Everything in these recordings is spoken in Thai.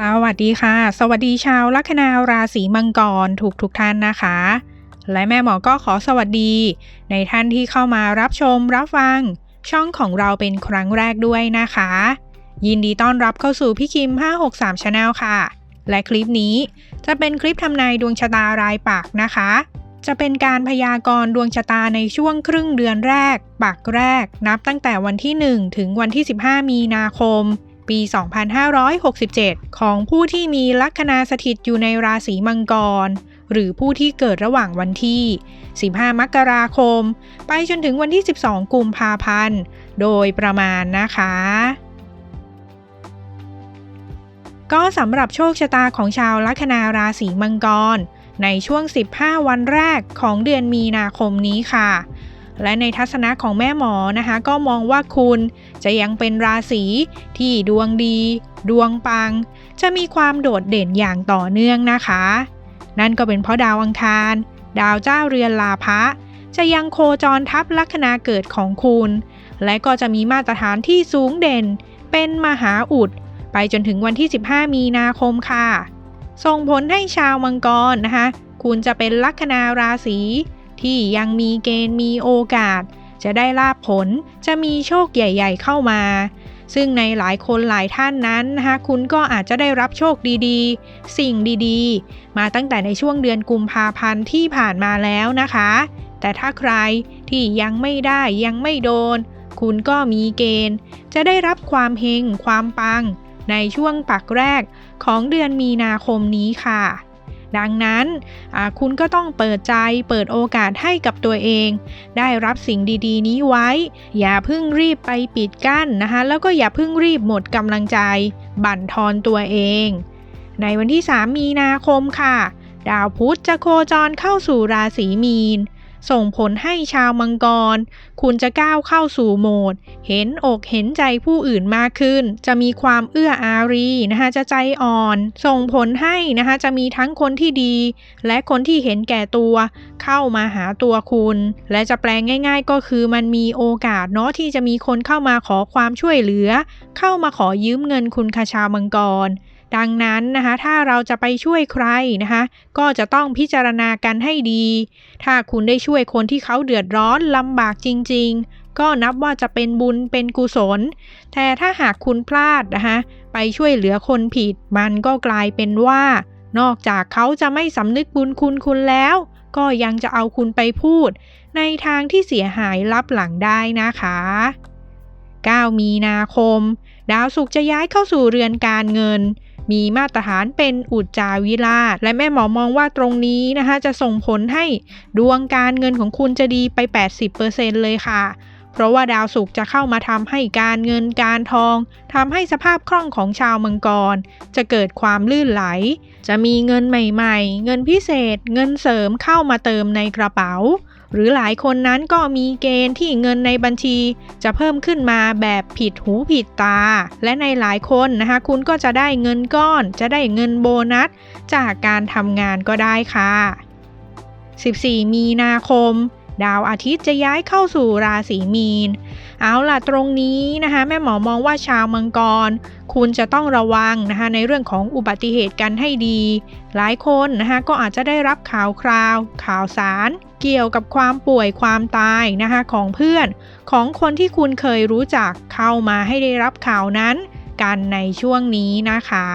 สวัสดีค่ะ สวัสดีชาวลัคนาราศีมังกรทุกทุกท่านนะคะ และแม่หมอก็ขอสวัสดี ในท่านที่เข้ามารับชมรับฟัง ช่องของเราเป็นครั้งแรกด้วยนะคะ ยินดีต้อนรับเข้าสู่พี่คิม 563 Channel ค่ะ และคลิปนี้จะเป็นคลิปทำนายดวงชะตารายปักนะคะ จะเป็นการพยากรณ์ดวงชะตาในช่วงครึ่งเดือนแรกปักแรก นับตั้งแต่วันที่ 1 ถึงวันที่ 15 มีนาคม ปี 2567 ของผู้ที่มีลัคนาสถิตอยู่ในราศีมังกร หรือผู้ที่เกิดระหว่างวันที่ 15 มกราคม ไปจนถึงวันที่ 12 กุมภาพันธ์ โดยประมาณนะคะ ก็สำหรับโชคชะตาของชาวลัคนาราศีมังกรในช่วง 15 วันแรกของเดือนมีนาคมนี้ค่ะ และในทัศนะของแม่หมอนะคะ ก็มองว่าคุณจะยังเป็นราศีที่ดวงดี ดวงปัง จะมีความโดดเด่นอย่างต่อเนื่องนะคะ นั่นก็เป็นเพราะดาวอังคาร ดาวเจ้าเรือนลาภะจะยังโคจรทับลัคนาเกิดของคุณ และก็จะมีมาตรฐานที่สูงเด่น เป็นมหาอุด ไปจนถึงวันที่ 15 มีนาคมค่ะ ส่งผลให้ชาวมังกรนะคะ คุณจะเป็นลัคนาราศี ที่ยังมีเกณฑ์มีโอกาส จะได้ลาบผลจะมีโชคใหญ่ ๆ เข้ามา ซึ่งในหลายคนหลายท่านนั้นนะคะคุณก็อาจจะได้รับโชคดีๆ สิ่งดีๆ มาตั้งแต่ในช่วงเดือนกุมภาพันธ์ที่ผ่านมาแล้วนะคะ แต่ถ้าใครที่ยังไม่ได้ยังไม่โดน คุณก็มีเกณฑ์ จะได้รับความเฮงความปัง ในช่วงปักแรกของเดือนมีนาคมนี้ค่ะ ดังนั้นคุณก็ต้องเปิดใจเปิดโอกาสให้กับตัวเอง ได้รับสิ่งดีๆ นี้ไว้ อย่าเพิ่งรีบไปปิดกั้นนะคะแล้วก็อย่าเพิ่งรีบหมดกำลังใจ บั่นทอนตัวเอง ในวันที่ 3 มีนาคมค่ะ ดาวพุธจะโคจรเข้าสู่ราศีมีน ส่งผลให้ชาวมังกร คุณจะก้าวเข้าสู่โหมด เห็นอกเห็นใจผู้อื่นมากขึ้น จะมีความเอื้ออารีนะคะจะใจอ่อน ส่งผลให้นะคะจะมีทั้งคนที่ดี และคนที่เห็นแก่ตัว เข้ามาหาตัวคุณ และจะแปลงง่าย ๆ ก็คือมันมีโอกาสเนาะที่จะมีคนเข้ามาขอความช่วยเหลือ เข้ามาขอยืมเงินคุณคาชาวมังกร ดังนั้นนะคะถ้าเราจะไปช่วยใครนะคะก็จะต้องพิจารณากันให้ดี ถ้าคุณได้ช่วยคนที่เขาเดือดร้อนลำบากจริง ๆ ก็นับว่าจะเป็นบุญเป็นกุศล แต่ถ้าหากคุณพลาดนะคะไปช่วยเหลือคนผิดมันก็กลายเป็นว่า นอกจากเขาจะไม่สำนึกบุญคุณคุณแล้ว ก็ยังจะเอาคุณไปพูด ในทางที่เสียหายลับหลังได้นะคะ 9 มีนาคม ดาวศุกร์จะย้ายเข้าสู่เรือนการเงิน มีมาตรฐานเป็นอุจจาวิราช และแม่หมอมองว่าตรงนี้นะคะจะส่งผลให้ดวงการเงินของคุณจะดีไป 80%เลยค่ะเพราะว่าดาวศุกร์จะเข้ามาทำให้การเงินการทองทำให้สภาพคล่องของชาวมังกร จะเกิดความลื่นไหล จะมีเงินใหม่ ๆ เงินพิเศษ เงินเสริมเข้ามาเติมในกระเป๋า หรือหลายคนนั้นก็มีเกณฑ์ที่เงินในบัญชี จะเพิ่มขึ้นมาแบบผิดหูผิดตา และในหลายคนนะคะ คุณก็จะได้เงินก้อน จะได้เงินโบนัส จากการทำงานก็ได้ค่ะ 14 มีนาคม ดาวอาทิตย์จะย้ายเข้าสู่ราศีมีน เอาล่ะตรงนี้นะคะแม่หมอมองว่าชาวมังกร คุณจะต้องระวังนะคะในเรื่องของอุบัติเหตุกันให้ดี หลายคนนะคะก็อาจจะได้รับข่าวคราว ข่าวสาร เกี่ยวกับความป่วยความตายนะคะของเพื่อน ของคนที่คุณเคยรู้จักเข้ามาให้ได้รับข่าวนั้น กันในช่วงนี้นะคะ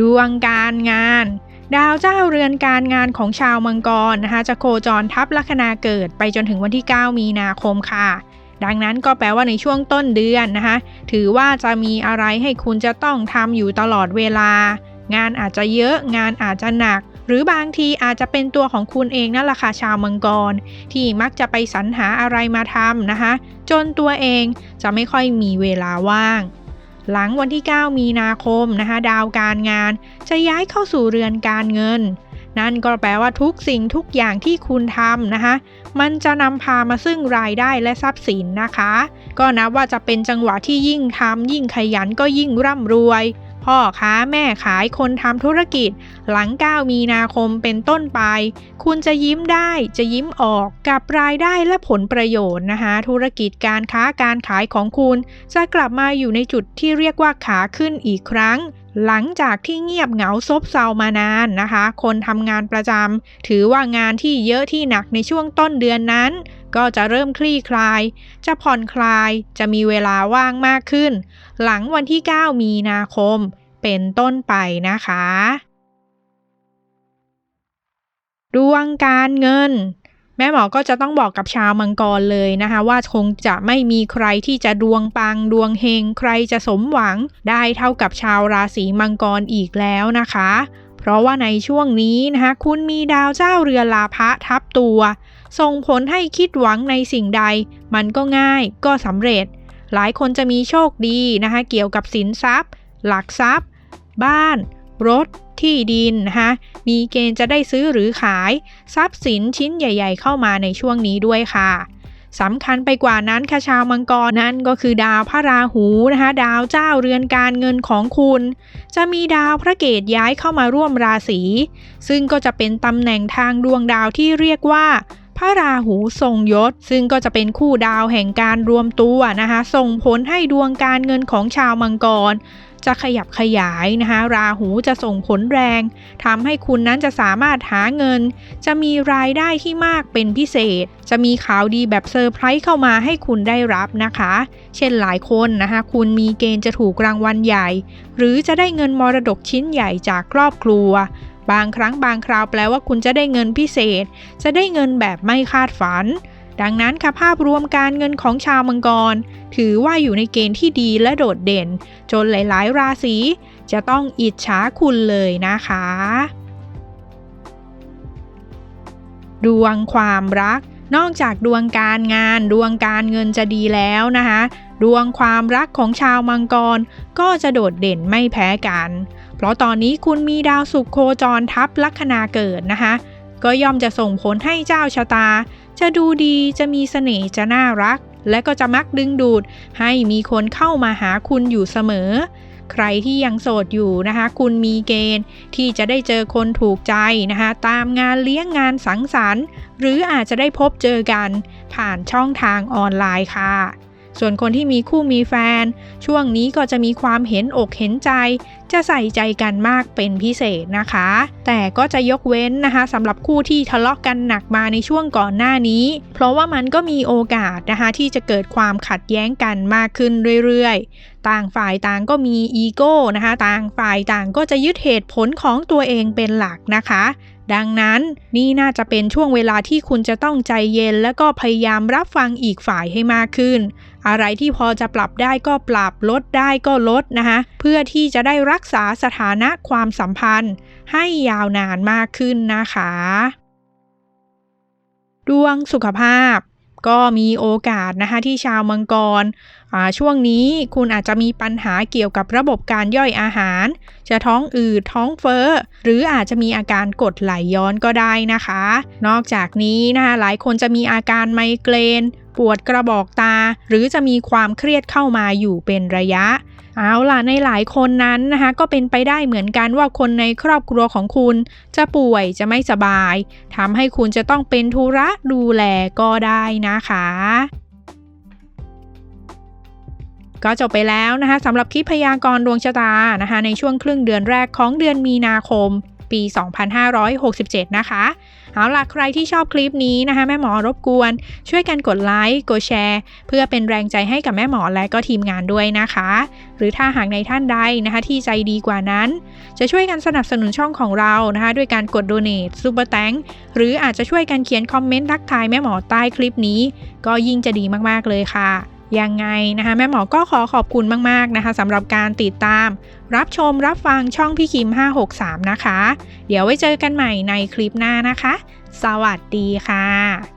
ดวงการงาน ดาวเจ้าเรือนการงานของชาวมังกรนะคะจะโคจรทับลัคนาเกิดไปจนถึงวันที่ 9 มีนาคมค่ะ ดังนั้นก็แปลว่าในช่วงต้นเดือนนะคะถือว่าจะมีอะไรให้คุณจะต้องทำอยู่ตลอดเวลา งานอาจจะเยอะงานอาจจะหนัก หรือบางทีอาจจะเป็นตัวของคุณเองนั่นแหละค่ะชาวมังกร ที่มักจะไปสรรหาอะไรมาทำนะคะจนตัวเองจะไม่ค่อยมีเวลาว่าง หลังวันที่ 9 มีนาคมนะคะ ดาวการงาน จะย้ายเข้าสู่เรือนการเงิน นั่นก็แปลว่าทุกสิ่งทุกอย่างที่คุณทำนะคะ มันจะนำพามาซึ่งรายได้และทรัพย์สินนะคะ ก็นับว่าจะเป็นจังหวะที่ยิ่งทำยิ่งขยันก็ยิ่งร่ำรวย พ่อค้าแม่ขายคนทำธุรกิจ หลัง 9 มีนาคมเป็นต้นไป คุณจะยิ้มได้จะยิ้มออกกับรายได้และผลประโยชน์นะคะธุรกิจการค้าการขายของคุณ จะกลับมาอยู่ในจุดที่เรียกว่าขาขึ้นอีกครั้งหลังจากที่เงียบเหงาซบเซามานานนะคะ คนทำงานประจำถือว่างานที่เยอะที่หนักในช่วงต้นเดือนนั้น ก็จะเริ่มคลี่คลาย จะผ่อนคลาย จะมีเวลาว่างมากขึ้น หลังวันที่ 9 มีนาคม เป็นต้นไปนะคะ ดวงการเงิน แม่หมอก็จะต้องบอกกับชาวมังกรเลยนะคะ ว่าคงจะไม่มีใครที่จะดวงปังดวงเฮงใครจะสมหวังได้เท่ากับชาวราศีมังกรอีกแล้วนะคะเพราะว่าในช่วงนี้นะคะคุณมีดาวเจ้าเรือลาภะทับตัว ส่งผลให้คิดหวังในสิ่งใด มันก็ง่ายก็สำเร็จ หลายคนจะมีโชคดีนะคะเกี่ยวกับสินทรัพย์ หลักทรัพย์ บ้าน รถ ที่ดินนะคะมีเกณฑ์จะได้ซื้อหรือขาย ทรัพย์สินชิ้นใหญ่ ๆ เข้ามาในช่วงนี้ด้วยค่ะสำคัญไปกว่านั้นค่ะชาวมังกรนั้นก็คือดาวพระราหูนะคะดาวเจ้าเรือนการเงินของคุณ จะมีดาวพระเกตย้ายเข้ามาร่วมราศีซึ่งก็จะเป็นตำแหน่งทางดวงดาวที่เรียกว่า พระราหูทรงยศ ซึ่งก็จะเป็นคู่ดาวแห่งการรวมตัวนะคะส่งผลให้ดวงการเงินของชาวมังกร จะขยับขยายนะคะราหูจะส่งผลแรงทำให้คุณนั้นจะสามารถหาเงิน จะมีรายได้ที่มากเป็นพิเศษ จะมีข่าวดีแบบเซอร์ไพรส์เข้ามาให้คุณได้รับนะคะ เช่นหลายคนนะคะคุณมีเกณฑ์จะถูกรางวัลใหญ่ หรือจะได้เงินมรดกชิ้นใหญ่จากครอบครัว บางครั้งบางคราวแปลว่าคุณจะได้เงินพิเศษ จะได้เงินแบบไม่คาดฝัน ดังนั้นค่ะภาพรวมการเงินของชาวมังกร ถือว่าอยู่ในเกณฑ์ที่ดีและโดดเด่น จนหลาย ๆ ราศีจะต้องอิจฉาคุณเลยนะคะ ดวงความรักนอกจากดวงการงานดวงการเงินจะดีแล้วนะคะ ดวงความรักของชาวมังกรก็จะโดดเด่นไม่แพ้กัน เพราะตอนนี้คุณมีดาวสุขโคจรทับลัคนาเกิดนะคะ ก็ย่อมจะส่งผลให้เจ้าชะตา จะดูดีจะมีเสน่ห์จะน่ารัก และก็จะมักดึงดูด ให้มีคนเข้ามาหาคุณอยู่เสมอ ใครที่ยังโสดอยู่นะคะ คุณมีเกณฑ์ที่จะได้เจอคนถูกใจนะคะ ตามงานเลี้ยงงานสังสรรค์ หรืออาจจะได้พบเจอกัน ผ่านช่องทางออนไลน์ค่ะ ส่วนคนที่มีคู่มีแฟน ช่วงนี้ก็จะมีความเห็นอกเห็นใจ จะใส่ใจกันมากเป็นพิเศษนะคะ แต่ก็จะยกเว้นนะคะสำหรับคู่ที่ทะเลาะกันหนักมาในช่วงก่อนหน้านี้ เพราะว่ามันก็มีโอกาสนะคะที่จะเกิดความขัดแย้งกันมากขึ้นเรื่อยๆ ต่างฝ่ายต่างก็มีอีโก้นะคะ ต่างฝ่ายต่างก็จะยึดเหตุผลของตัวเองเป็นหลักนะคะ ดังนั้นนี่น่าจะเป็นช่วงเวลาที่คุณจะต้องใจเย็น และก็พยายามรับฟังอีกฝ่ายให้มากขึ้น อะไรที่พอจะปรับได้ก็ปรับลดได้ก็ลดนะคะเพื่อที่จะได้รักษาสถานะความสัมพันธ์ ให้ยาวนานมากขึ้นนะคะ ดวงสุขภาพ ก็มีโอกาสนะคะที่ชาวมังกรช่วงนี้คุณอาจจะมีปัญหาเกี่ยวกับระบบการย่อยอาหาร จะท้องอืดท้องเฟ้อ หรืออาจจะมีอาการกดไหลย้อนก็ได้นะคะ นอกจากนี้นะคะหลายคนจะมีอาการไมเกรน ปวดกระบอกตา หรือจะมีความเครียดเข้ามาอยู่เป็นระยะ เอาล่ะในหลายคนนั้นนะคะก็เป็นไปได้เหมือนกันว่าคนในครอบครัวของคุณจะป่วยจะไม่สบายทำให้คุณจะต้องเป็นธุระดูแลก็ได้นะคะก็จบไปแล้วนะคะสำหรับคลิปพยากรณ์ดวงชะตานะคะในช่วงครึ่งเดือนแรกของเดือนมีนาคม ปี 2567 นะคะ เอาล่ะใครที่ชอบคลิปนี้นะคะ แม่หมอรบกวน ช่วยกันกดไลค์กดแชร์ เพื่อเป็นแรงใจให้กับแม่หมอและก็ทีมงานด้วยนะคะ หรือถ้าหากในท่านใดนะคะ ที่ใจดีกว่านั้น จะช่วยกันสนับสนุนช่องของเรานะคะ ด้วยการกด donate ซูเปอร์แตงหรืออาจจะช่วยกันเขียนคอมเมนต์ทักทายแม่หมอใต้คลิปนี้ ก็ยิ่งจะดีมากๆเลยค่ะ ยังไงนะคะแม่หมอก็ขอขอบคุณมากๆนะคะสำหรับการติดตาม รับชมรับฟังช่องพี่คิม 563 นะคะ เดี๋ยวไว้เจอกันใหม่ในคลิปหน้านะคะ สวัสดีค่ะ